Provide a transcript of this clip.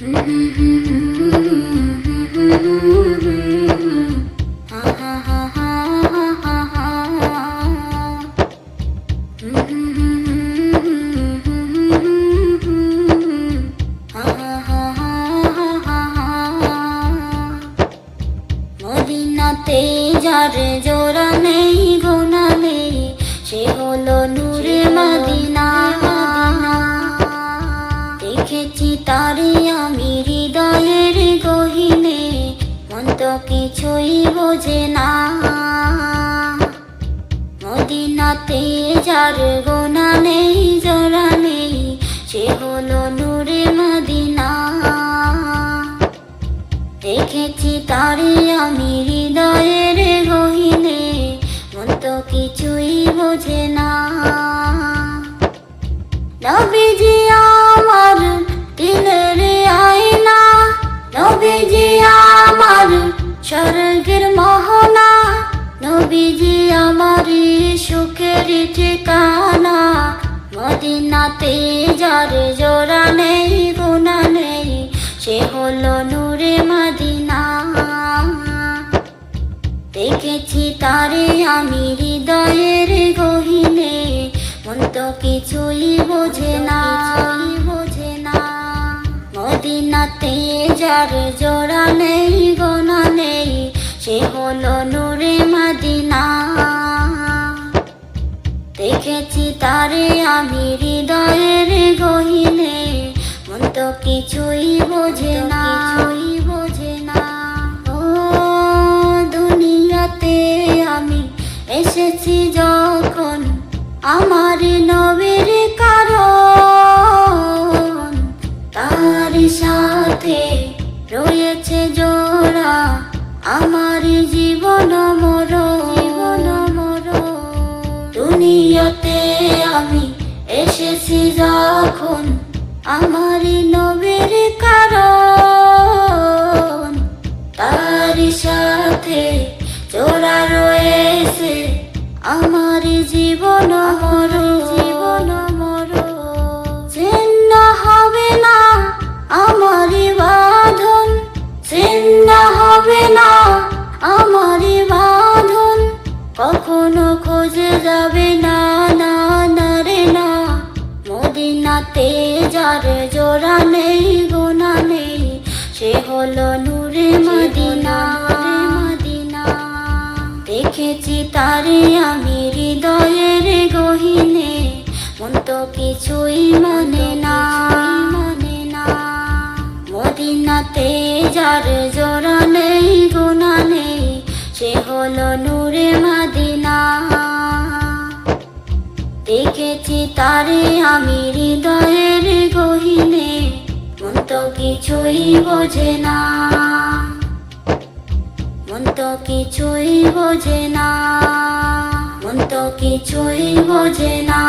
মদিনাতে যার জোড়া নেই গোনা নেই সে হলো নূরে মদিনা। মন তো কিছুই বোঝে না। মদিনাতে যার গোনা নেই, জোড়া নেই, সে হলো নূরে মদিনা। দেখেছি তারে আমি হৃদয়ের স্বর্গের মোহনা, নবীজি আমার সুখের ঠিকানা। মদিনাতে যার জোড়া নেই, গুণা নেই, সে হলো নূরে মদিনা। দেখেছি তারে আমি হৃদয়ের গহিনে, মন তো কিছুই বোঝে না। বোঝে না মদিনাতে যার জোড়া নেই গোনা নেই সে হলো নূরে মদিনা। দেখেছি তারে আমি হৃদয়ের গহিনে। মন তো কিছুই বোঝে না বোঝে না। ও দুনিয়াতে আমি এসেছি যখন আমার আমার জীবন মর জীবন মর দুনিয়াতে আমি এসেছি যখন আমার নবীর কারণ। যার জোড়া নেই গোনা নেই। সে হলো নূরে মদিনা। মদিনা। দেখেছি তারে আমি হৃদয়ের গহিনে। মন তো কিছুই মনে না। মনে না। মদিনাতে যার জোড়া নেই গুণা নেই। সে হলো নূরে মদিনা তারে আমি হৃদয়ের গহিনে, মন তো কিছুই বোঝে না। মন তো কিছুই বোঝে না। মন তো কিছুই বোঝে না।